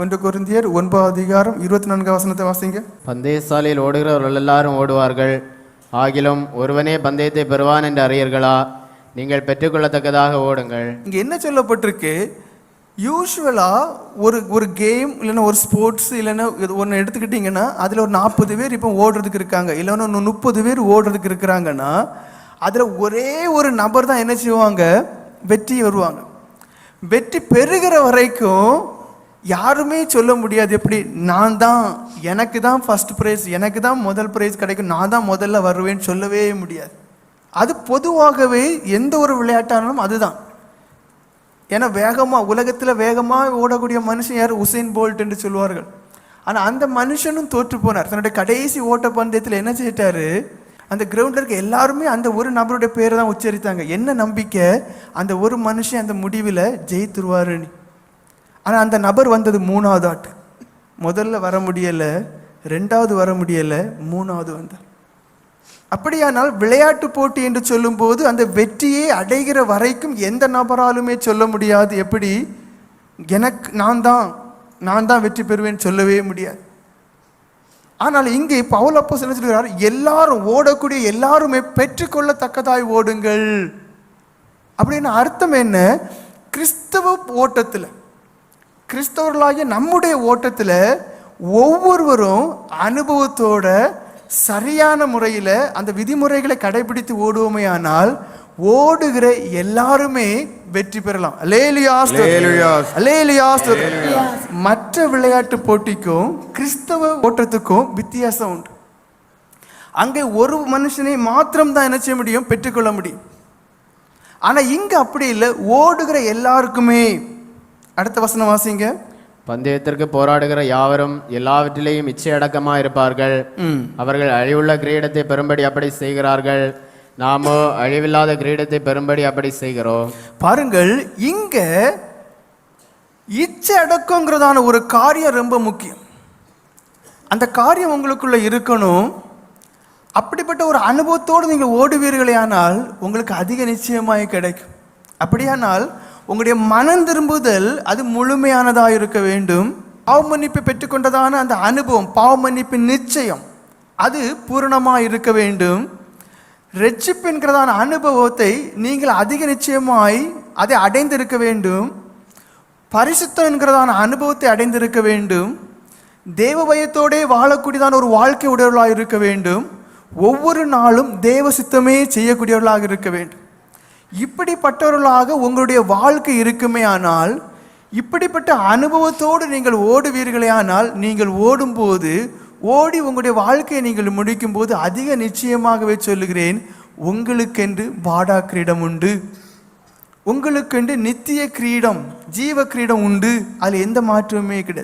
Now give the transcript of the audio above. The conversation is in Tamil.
ஒன்று கொரிந்தியர் ஒன்பது அதிகாரம் இருபத்தி நான்கு வசனத்தை வாசிங்க. பந்தயசாலையில் ஓடுகிறவர்கள் எல்லாரும் ஓடுவார்கள். ஆகிலும் ஒருவனே பந்தயத்தை பெறுவான் என்று அறியீர்களா? நீங்கள் பெற்றுக்கொள்ளத்தக்கதாக ஓடுங்கள். இங்க என்ன சொல்லப்பட்டிருக்கு? யூஸ்வலா ஒரு ஒரு கேம் இல்லைன்னா ஒரு ஸ்போர்ட்ஸ் இல்லைன்னா ஒன்று எடுத்துக்கிட்டிங்கன்னா அதில் ஒரு நாற்பது பேர் இப்போ ஓடுறதுக்கு இருக்காங்க. இல்லைன்னா ஒரு முப்பது பேர் ஓடுறதுக்கு இருக்கிறாங்கன்னா அதில் ஒரே ஒரு நபர் தான் என்ன செய்வாங்க? வெற்றி வருவாங்க. வெற்றி பெறுகிற வரைக்கும் யாருமே சொல்ல முடியாது. எப்படி? நான் தான். எனக்கு தான் ஃபர்ஸ்ட் ப்ரைஸ் எனக்கு தான் முதல் ப்ரைஸ் கிடைக்கும். நான் தான் முதல்ல வருவேன்னு சொல்லவே முடியாது. அது பொதுவாகவே எந்த ஒரு விளையாட்டானாலும் அதுதான். ஏன்னா வேகமாக உலகத்தில் வேகமாக ஓடக்கூடிய மனுஷன் யார்? உசைன் போல்ட் என்று சொல்வார்கள். ஆனால் அந்த மனுஷனும் தோற்று போனார். தன்னுடைய கடைசி ஓட்ட பந்தயத்தில் என்ன செய்யிட்டாரு? அந்த கிரவுண்டில் இருக்க எல்லாருமே அந்த ஒரு நபருடைய பேரை தான் உச்சரித்தாங்க. என்ன நம்பிக்கை? அந்த ஒரு மனுஷன் அந்த முடிவில் ஜெயித்துருவாருன்னு. ஆனால் அந்த நபர் வந்தது மூணாவது ஆட்டு. முதல்ல வர முடியலை ரெண்டாவது வர முடியலை மூணாவது வந்தார். அப்படியானால் விளையாட்டு போட்டி என்று சொல்லும்போது அந்த வெற்றியை அடைகிற வரைக்கும் எந்த நபராலுமே சொல்ல முடியாது. எப்படி? எனக்கு நான் தான் நான் தான் வெற்றி பெறுவேன் சொல்லவே முடியாது. ஆனால் இங்கே பவுல் அப்போ என்ன சொல்கிறார்? எல்லாரும் ஓடக்கூடிய எல்லாருமே பெற்றுக்கொள்ளத்தக்கதாய் ஓடுங்கள். அப்படின்னு அர்த்தம் என்ன? கிறிஸ்தவ ஓட்டத்தில் கிறிஸ்தவர்களாகிய நம்முடைய ஓட்டத்தில் ஒவ்வொருவரும் அனுபவத்தோட சரியான முறையில் அந்த விதிமுறைகளை கடைபிடித்து ஓடுவோமே ஆனால் ஓடுகிற எல்லாருமே வெற்றி பெறலாம். மற்ற விளையாட்டு போட்டிக்கும் கிறிஸ்தவ ஓட்டத்துக்கும் வித்தியாசம் உண்டு. அங்கே ஒரு மனுஷனை மாத்திரம் தான் என்ன செய்ய முடியும்? பெற்றுக்கொள்ள முடியும். ஆனால் இங்கே அப்படி இல்லை. ஓடுகிற எல்லாருக்குமே அடுத்த வசனம் வாசிங்க. பந்தயத்திற்கு போராடுகிற யாவரும் எல்லாவற்றிலேயும் இச்சையடக்கமாக இருப்பார்கள் அவர்கள் அழிவுள்ள கிரீடத்தை பெறும்படி அப்படி செய்கிறார்கள். நாமோ அழிவில்லாத கிரீடத்தை பெறும்படி அப்படி செய்கிறோம். பாருங்கள் இங்க இச்சை அடக்கங்கிறதான ஒரு காரியம் ரொம்ப முக்கியம். அந்த காரியம் உங்களுக்குள்ள இருக்கணும். அப்படிப்பட்ட ஒரு அனுபவத்தோடு நீங்கள் ஓடுவீர்களே ஆனால் உங்களுக்கு அதிக நிச்சயமாய் கிடைக்கும். அப்படியானால் உங்களுடைய மனம் திரும்புதல் அது முழுமையானதாக இருக்க வேண்டும். பாவ மன்னிப்பு பெற்றுக்கொண்டதான அந்த அனுபவம் பாவ மன்னிப்பின் நிச்சயம் அது பூரணமாக இருக்க வேண்டும். ரட்சிப்பு என்கிறதான அனுபவத்தை நீங்கள் அதிக நிச்சயமாய் அதை அடைந்திருக்க வேண்டும். பரிசுத்தம் என்கிறதான அனுபவத்தை அடைந்திருக்க வேண்டும். தேவ பயத்தோடே வாழக்கூடியதான ஒரு வாழ்க்கை உடையவர்களாக இருக்க வேண்டும். ஒவ்வொரு நாளும் தேவ சித்தமே செய்யக்கூடியவர்களாக இருக்க வேண்டும். இப்படிப்பட்டவர்களாக உங்களுடைய வாழ்க்கை இருக்குமே ஆனால் இப்படிப்பட்ட அனுபவத்தோடு நீங்கள் ஓடுவீர்களே ஆனால் நீங்கள் ஓடும்போது ஓடி உங்களுடைய வாழ்க்கையை நீங்கள் முடிக்கும்போது அதிக நிச்சயமாகவே சொல்லுகிறேன் உங்களுக்கென்று பாடா கிரீடம் உண்டு. உங்களுக்கென்று நித்திய கிரீடம் ஜீவ கிரீடம் உண்டு. அதில் எந்த மாற்றமுமே கிடையாது.